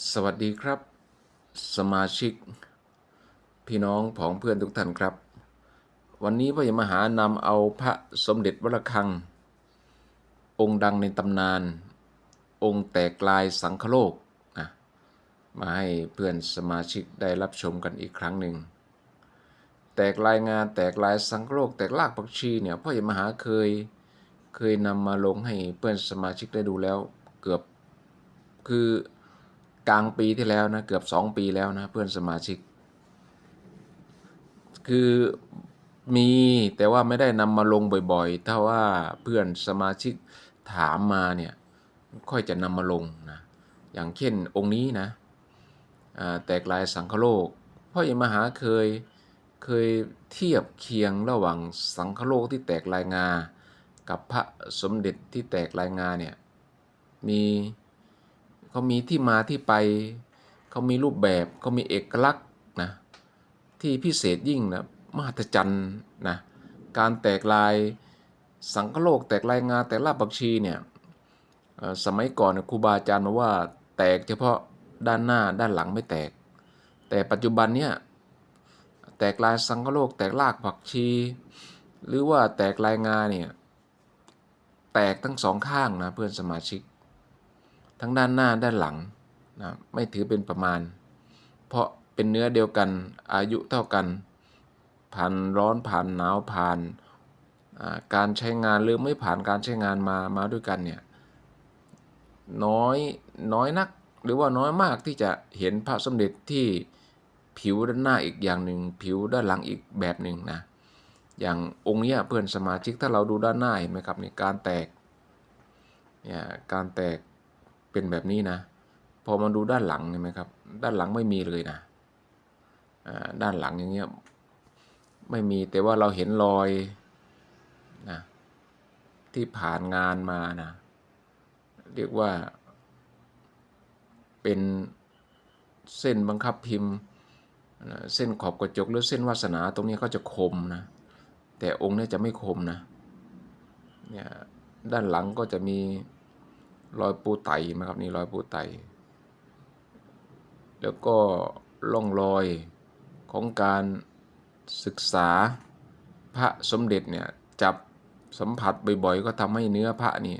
สวัสดีครับ สมาชิก พี่น้องผองเพื่อนทุกท่านครับ วันนี้พระยมหานำเอาพระสมเด็จวระฆัง องค์ดังในตำนาน องค์แตกลายสังคโลกนะมาให้เพื่อนสมาชิกได้รับชมกันอีกครั้งหนึ่ง แตกลายงานแตกลายสังคโลก แตกลากปักชีเนี่ยพ่อใหญ่มหาเคยเคยนำมาลงให้เพื่อนสมาชิกได้ดูแล้วเกือบคือ กลางปีที่แล้วนะเกือบสองปีแล้วนะเพื่อนสมาชิก คือมีแต่ว่าไม่ได้นำมาลงบ่อยๆ ถ้าว่าเพื่อนสมาชิกถามมาเนี่ยค่อยจะนำมาลงนะอย่างเช่นองค์นี้นะอ่าแตกลายสังคโลกพ่อใหญ่มหาเคยเคยเทียบเคียงระหว่างสังคโลกที่แตกลายงา กับพระสมเด็จที่แตกลายงาเนี่ยมี เขามีที่มาที่ไปเขามีรูปแบบเขามีเอกลักษณ์นะที่พิเศษยิ่งนะมหัศจรรย์นะการแตกลายสังคโลกแตกลายงาแตกลาบบักชีเนี่ยสมัยก่อนครูบาอาจารย์มาว่าแตกเฉพาะด้านหน้าด้านหลังไม่แตก แต่ปัจจุบันเนี่ยแตกลายสังคโลกแตกลากผักชี หรือว่าแตกลายงาเนี่ยแตกทั้งสองข้างนะเพื่อนสมาชิก ทั้งด้านหน้าด้านหลังนะไม่ถือเป็นประมาณ เพราะเป็นเนื้อเดียวกันอายุเท่ากัน ผ่านร้อนผ่านหนาวผ่านการใช้งานหรือไม่ผ่านการใช้งานมามาด้วยกันเนี่ยน้อยน้อยนักหรือว่าน้อยมากที่จะเห็นพระสมเด็จที่ผิวด้านหน้าอีกอย่างหนึ่งผิวด้านหลังอีกแบบหนึ่งนะอย่างองค์เนี้ยเพื่อนสมาชิกถ้าเราดูด้านหน้าเห็นไหมครับในการแตกเนี่ยการแตก เป็นแบบนี้นะ พอมาดูด้านหลังเห็นไหมครับ ด้านหลังไม่มีเลยนะด้านหลังอย่างเงี้ยไม่มีแต่ว่าเราเห็นรอยนะที่ผ่านงานมานะเรียกว่า เป็นเส้นบังคับพิมพ์เส้นขอบกระจกหรือเส้นวาสนาตรงนี้ก็จะคมนะแต่องค์นี้จะไม่คมนะเนี่ยด้านหลังก็จะมี รอยปูไตนะครับนี่รอยปูไต แล้วก็ร่องรอยของการศึกษาพระสมเด็จเนี่ยจับสัมผัสบ่อยๆ ก็ทำให้เนื้อพระนี่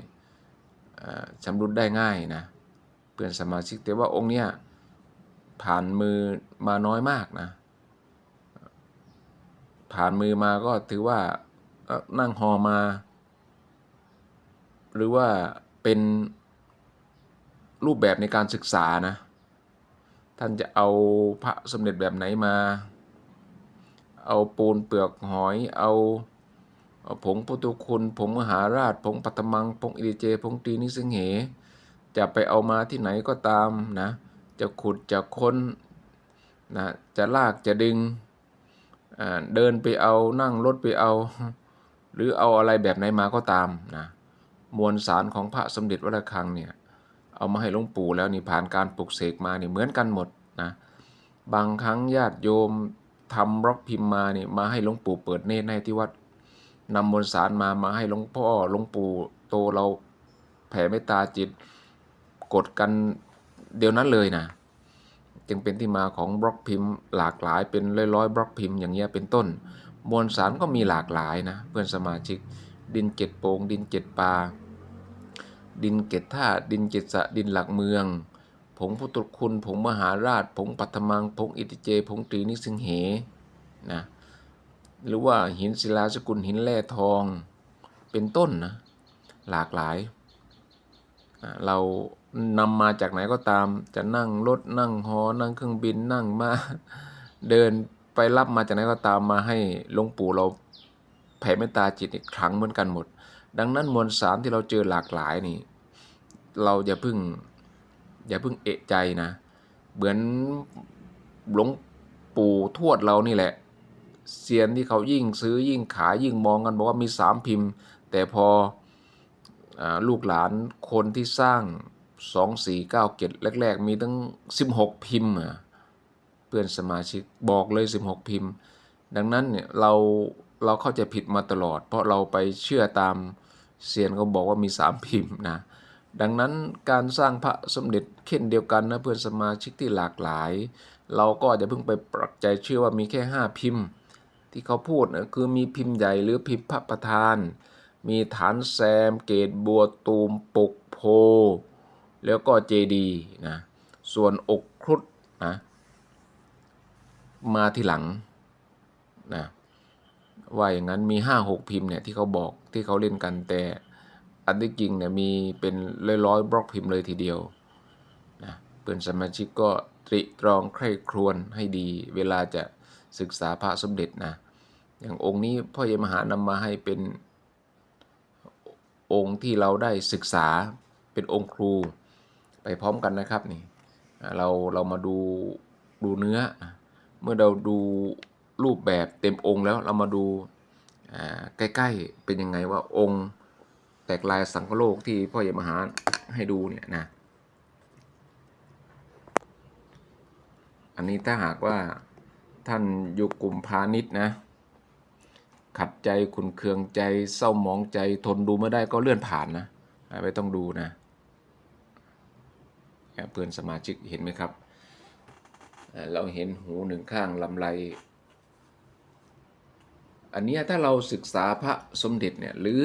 ชำรุดได้ง่ายนะเพื่อนสมาชิกแต่ว่าองค์เนี้ยผ่านมือมาน้อยมากนะ ผ่านมือมาก็ถือว่านั่งหอมา หรือว่าเป็น รูปแบบในการศึกษานะ ท่านจะเอาพระสมเด็จแบบไหนมา เอาปูนเปลือกหอย เอาผงพุทุคุณผงมหาราชผงปัตมังผงอิริเจผงตีนิสิงเห จะไปเอามาที่ไหนก็ตามนะ จะขุดจะค้นนะจะลากจะดึงเดินไปเอานั่งรถไปเอา หรือเอาอะไรแบบไหนมาก็ตามนะมวลสารของพระสมเด็จวัดระฆังเนี่ย เอามาให้หลวงปู่แล้วนี่ผ่านการปลุกเสกมานี่เหมือนกันหมดนะบางครั้งญาติโยมทำบล็อกพิมพ์มานี่มาให้หลวงปู่เปิดเนตรให้ที่วัดนำมวลสารมามาให้หลวงพ่อหลวงปู่โตเราแผ่เมตตาจิตกดกันเดี๋ยวนั้นเลยนะจึงเป็นที่มาของบล็อกพิมพ์ หลากหลายเป็นร้อยๆบล็อกพิมพ์อย่างเงี้ยเป็นต้น มวลสารก็มีหลากหลายนะเพื่อนสมาชิกดินเจ็ดโปงดินเจ็ดปลา ดินเกตธาตุดินเกตสะดินหลักเมือง ผงพุทธคุณผงมหาราช ผงปัทมัง ผงอิติเจ ผงตรีนิสิงเหนะหรือว่าหินศิลาสกุลหินแร่ทองเป็นต้นนะหลากหลาย เรานำมาจากไหนก็ตาม จะนั่งรถนั่งหอนั่งเครื่องบินนั่งมาเดินไปรับมาจากไหนก็ตามมาให้หลวงปู่เราแผ่เมตตาจิตอีกครั้งเหมือนกันหมด ดังนั้นมวลสารที่เราเจอหลากหลายนี่ เราอย่าเพิ่งอย่าเพิ่งเอะใจนะ เหมือนหลวงปู่ทวดเรานี่แหละเซียนที่เขายิ่งซื้อยิ่งขายยิ่งมองกันบอกว่ามีสามพิมพ์ แต่พออลูกหลานคนที่สร้างสองสี่เก้าเกตแรก ๆ มีตั้งสิบหกพิมพ์เพื่อนสมาชิกบอกเลยสิบหกพิมพ์ ดังนั้นเนี่ยเราเราเข้าใจผิดมาตลอด เพราะเราไปเชื่อตาม เซียนเขาบอกว่ามีสามพิมพ์นะดังนั้นการสร้างพระสมเด็จเช่นเดียวกันนะเพื่อนสมาชิกที่หลากหลาย เราก็จะเพิ่งไปปรักใจเชื่อว่ามีแค่ 5 พิมพ์ ที่เขาพูดนะคือมีพิมพ์ใหญ่หรือพิมพ์พระประธาน มีฐานแซม เกตบัวตูมปกโพ แล้วก็เจดีนะส่วนอกครุฑนะมาทีหลังนะ ว่าอย่างนั้นมีห้าหกพิมพ์เนี่ยที่เขาบอกที่เขาเล่นกันแต่อันที่จริงเนี่ยมีเป็นร้อยร้อยบล็อกพิมพ์เลยทีเดียวนะเพื่อนสมาชิกก็ตริตรองใคร่ครวญให้ดี เวลาจะศึกษาพระสมเด็จนะอย่างองค์นี้พ่อเยมหานำมาให้เป็นองค์ที่เราได้ศึกษาเป็นองค์ครูไปพร้อมกันนะครับนี่เราเรามาดูดูเนื้อ เมื่อเราดู รูปแบบเต็มองค์แล้วเรามาดูใกล้ๆเป็นยังไงว่าองค์แตกลายสังคโลกที่พ่อเยมหาให้ดูเนี่ยนะ อันนี้ถ้าหากว่าท่านอยู่กลุ่มพาณิชย์นะ ขัดใจขุนเคืองใจเศร้าหมองใจทนดูไม่ได้ก็เลื่อนผ่านนะไม่ต้องดูนะเพื่อนสมาชิกเห็นไหมครับ เราเห็นหูหนึ่งข้างลำไร อันนี้ถ้าเราศึกษาพระสมเด็จเนี่ยหรือ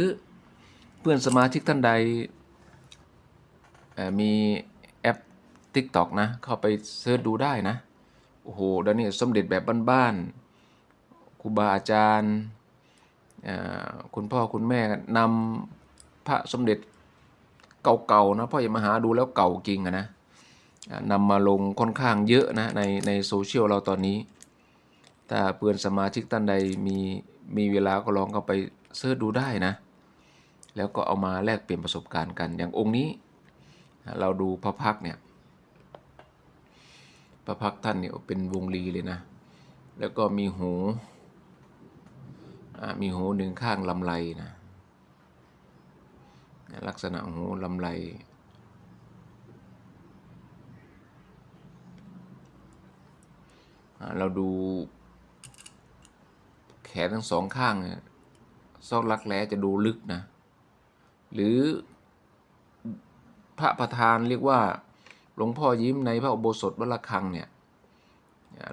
เพื่อนสมาชิกท่านใดมีแอป TikTok นะ เข้าไปเสิร์ชดูได้นะ โอ้โหเดี๋ยวนี้สมเด็จแบบบ้านๆครูบาอาจารย์คุณพ่อคุณแม่นำพระสมเด็จเก่าๆนะพ่ออย่ามาหาดูแล้วเก่าจริงนะนำมาลงค่อนข้างเยอะนะในในโซเชียลเราตอนนี้ ถ้าเพื่อนสมาชิกท่านใดมีมีเวลาก็ลองเข้าไปเสิร์ชดูได้นะ แล้วก็เอามาแลกเปลี่ยนประสบการณ์กัน อย่างองค์นี้ เราดูพระพักเนี่ย พระพักท่านเนี่ยเป็นวงรีเลยนะ แล้วก็มีหู มีหูหนึ่งข้างลำไรนะลักษณะหูลำไรเราดู แขนทั้งสองข้างเนี่ยซอกรักแร้จะดูลึกนะ หรือพระประธานเรียกว่าหลวงพ่อยิ้มในพระอุโบสถวัดระฆังเนี่ย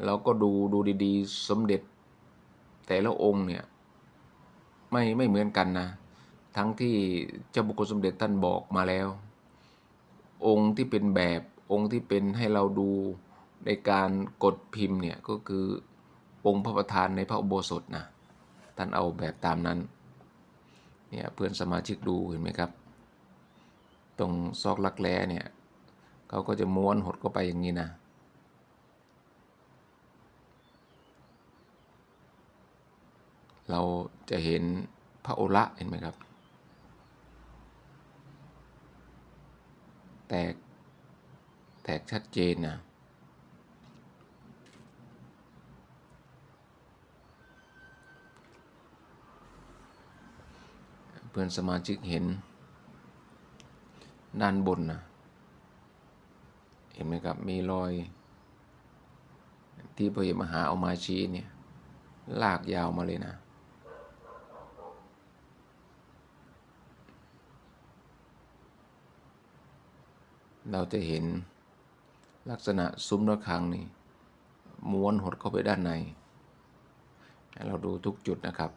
เราก็ดูดูดีๆ สมเด็จแต่ละองค์เนี่ยไม่ไม่เหมือนกันนะ ทั้งที่เจ้าบุคคลสมเด็จท่านบอกมาแล้ว องค์ที่เป็นแบบองค์ที่เป็นให้เราดูในการกดพิมพ์เนี่ยก็คือ องค์พระประธานในพระอุโบสถนะท่านเอาแบบตามนั้นเนี่ยเพื่อนสมาชิกดูเห็นไหมครับ ตรงซอกลักแร้เนี่ยเขาก็จะม้วนหดเข้าไปอย่างนี้นะเราจะเห็นพระโอระเห็นไหมครับ แตก แตกชัดเจนนะ เพื่อนสมาชิกเห็น ด้านบนนะเห็นไหมครับ มีรอย ที่พระเยมหาเอามาชี้เนี่ยลากยาวมาเลยนะ เราจะเห็นลักษณะซุ้มระฆังนี่ม้วนหดเข้าไปด้านใน เราดูทุกจุดนะครับ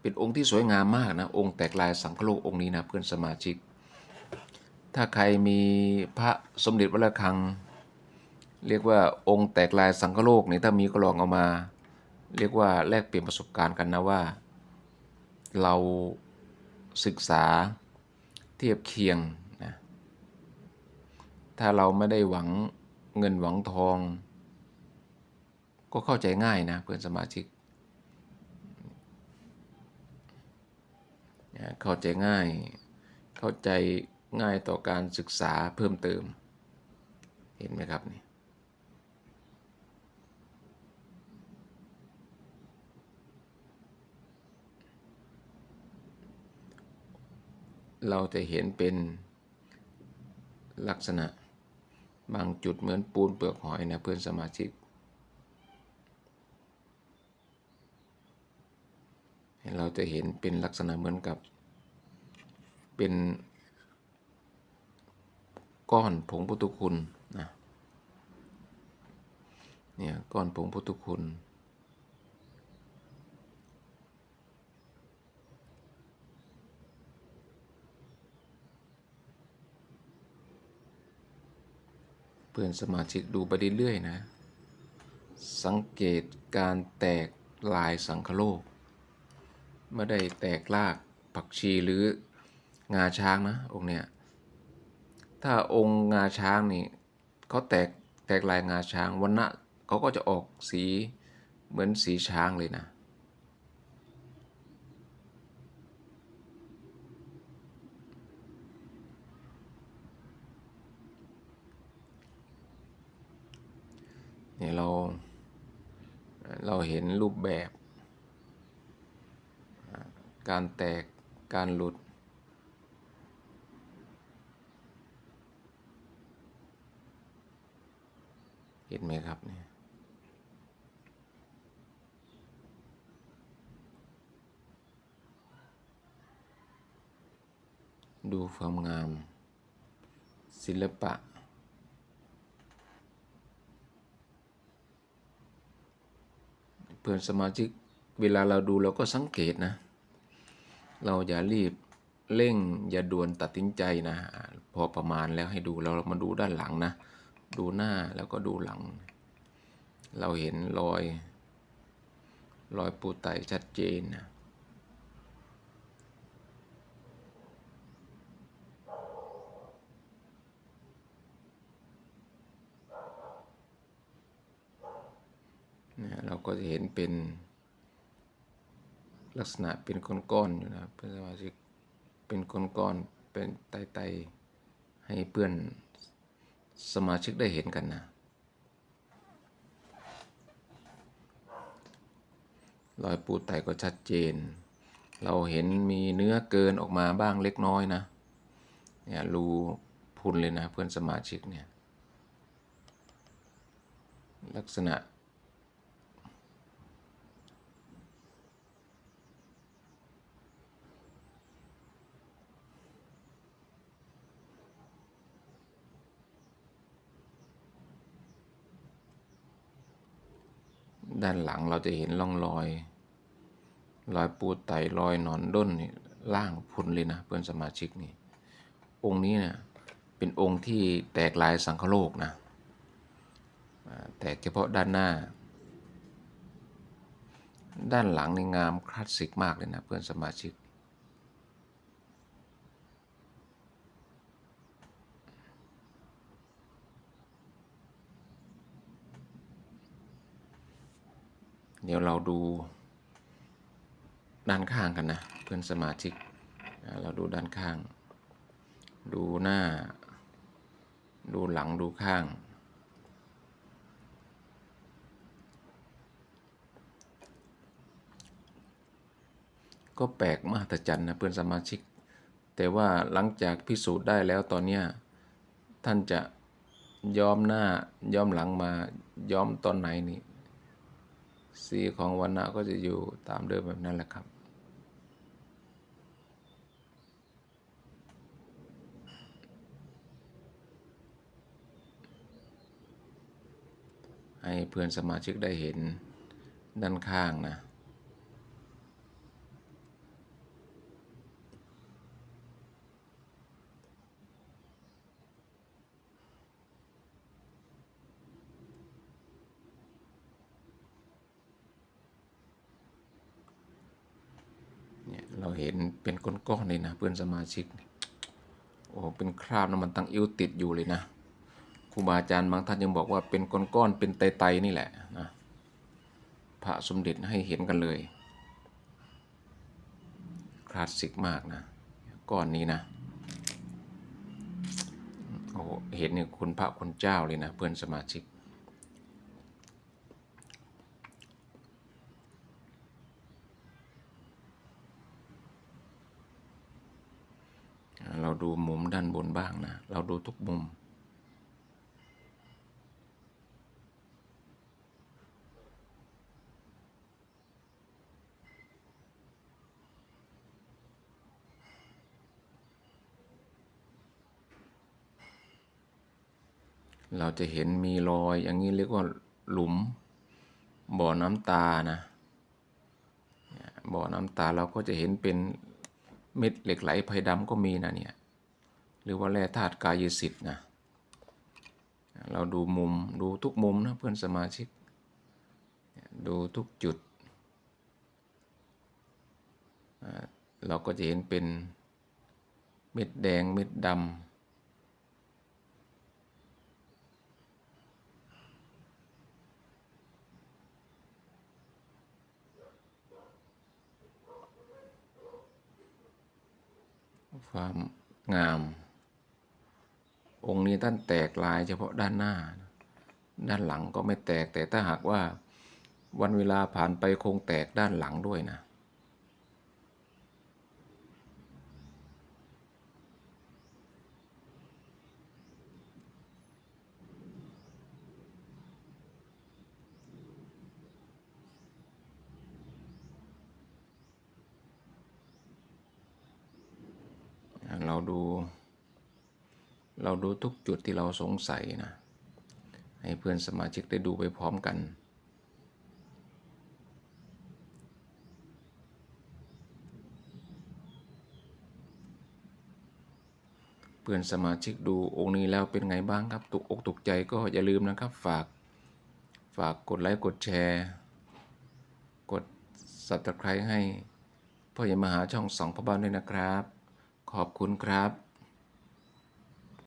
เป็นองค์ที่สวยงามมากนะ องค์แตกลายสังคโลกองค์นี้นะเพื่อนสมาชิก ถ้าใครมีพระสมเด็จวัดระฆัง เรียกว่าองค์แตกลายสังคโลกนี่ถ้ามีก็ลองเอามา เรียกว่าแลกเปลี่ยนประสบการณ์กันนะว่า เราศึกษาเทียบเคียงนะถ้าเราไม่ได้หวังเงินหวังทอง ก็เข้าใจง่ายนะเพื่อนสมาชิกนะ เข้าใจง่าย เข้าใจง่ายต่อการศึกษาเพิ่มเติม เห็นไหมครับนี่เราจะเห็นเป็นลักษณะบางจุดเหมือนปูนเปลือกหอยนะเพื่อนสมาชิก เราจะเห็นเป็นลักษณะเหมือนกับ เป็นก้อนผงพุทธคุณนะเนี่ยก้อนผงพุทธคุณ เพื่อนสมาชิกดูไปเรื่อยๆนะ สังเกตการแตกลายสังคโลก ไม่ได้แตกลากผักชีหรือ งาช้างนะองค์เนี้ยถ้าองค์งาช้างนี่เขาแตกแตกลายงาช้างวันณะเขาก็จะออกสีเหมือนสีช้างเลยนะ เนี่ยเราเราเห็นรูปแบบ การแตกการหลุด เห็นไหมครับเนี่ยดูความงาม ศิลปะ เพื่อนสมาชิกเวลาเราดูเราก็สังเกตนะ เราอย่ารีบเร่งอย่าด่วนตัดสินใจนะ พอประมาณแล้วให้ดูเรามาดูด้านหลังนะ ดูหน้าแล้วก็ดูหลัง เราเห็นรอย รอยปูไตชัดเจนนะเนี่ยเราก็จะเห็นเป็นลักษณะเป็นก้อนๆอยู่นะเพื่อนสมาชิกเป็นก้อนๆเป็นไตๆให้เพื่อน สมาชิกได้เห็นกันนะ รอยปูไตก็ชัดเจน เราเห็นมีเนื้อเกินออกมาบ้างเล็กน้อยนะ เนี่ยรูพุนเลยนะเพื่อนสมาชิกเนี่ย ลักษณะ ด้านหลังเราจะเห็นร่องรอย รอยปูไตรอยหนอนด้นนี่ล่างพุนเลยนะเพื่อนสมาชิกนี่ องค์นี้เนี่ยเป็นองค์ที่แตกลายสังคโลกนะแตกเฉพาะด้านหน้า ด้านหลังในงามคลาสสิกมากเลยนะเพื่อนสมาชิก เดี๋ยวเราดูด้านข้างกันนะ เพื่อนสมาชิก เราดูด้านข้าง ดูหน้า ดูหลังดูข้าง ก็แปลกมหัศจรรย์นะเพื่อนสมาชิก แต่ว่าหลังจากพิสูจน์ได้แล้วตอนเนี้ยท่านจะย้อมหน้าย้อมหลังมาย้อมตอนไหนนี่ สีของวันนะก็จะอยู่ตามเดิมแบบนั้นแหละครับ ให้เพื่อนสมาชิกได้เห็นด้านข้างนะ เราเห็นเป็นก้อนๆเลยนะ เพื่อนสมาชิก โอ้เป็นคราบน้ำมันตังอิ้วติดอยู่เลยนะครูบาอาจารย์บางท่านยังบอกว่าเป็นก้อนๆเป็นไตๆนี่แหละนะพระสมเด็จให้เห็นกันเลยคลาสสิกมากนะก้อนนี้นะโอ้เห็นเนี่ยคุณพระคุณเจ้าเลยนะเพื่อนสมาชิก ดูมุมด้านบนบ้างนะ เราดูทุกมุม เราจะเห็นมีรอยอย่างนี้เรียกว่าหลุม บ่อน้ำตานะ บ่อน้ำตาเราก็จะเห็นเป็นเม็ดเหล็กไหลไพดำก็มีนะเนี่ย หรือว่าแร่ธาตุกายสิทธิ์นะเราดูมุมดูทุกมุมนะเพื่อนสมาชิก ดูทุกจุด เราก็จะเห็นเป็นเม็ดแดงเม็ดดำความงาม องค์นี้ท่านแตกลายเฉพาะด้านหน้า ด้านหลังก็ไม่แตกแต่ถ้าหากว่าวันเวลาผ่านไปคงแตกด้านหลังด้วยนะ เราดู เราดูทุกจุดที่เราสงสัยนะ ให้เพื่อนสมาชิกได้ดูไปพร้อมกัน เพื่อนสมาชิกดูองค์นี้แล้วเป็นไงบ้างครับตกอกตกใจก็อย่าลืมนะครับฝากฝากกดไลค์กดแชร์ กดสับตะไคร้ให้พ่อใหญ่มหาช่องสองพ่อบ้านด้วยนะครับ ขอบคุณครับ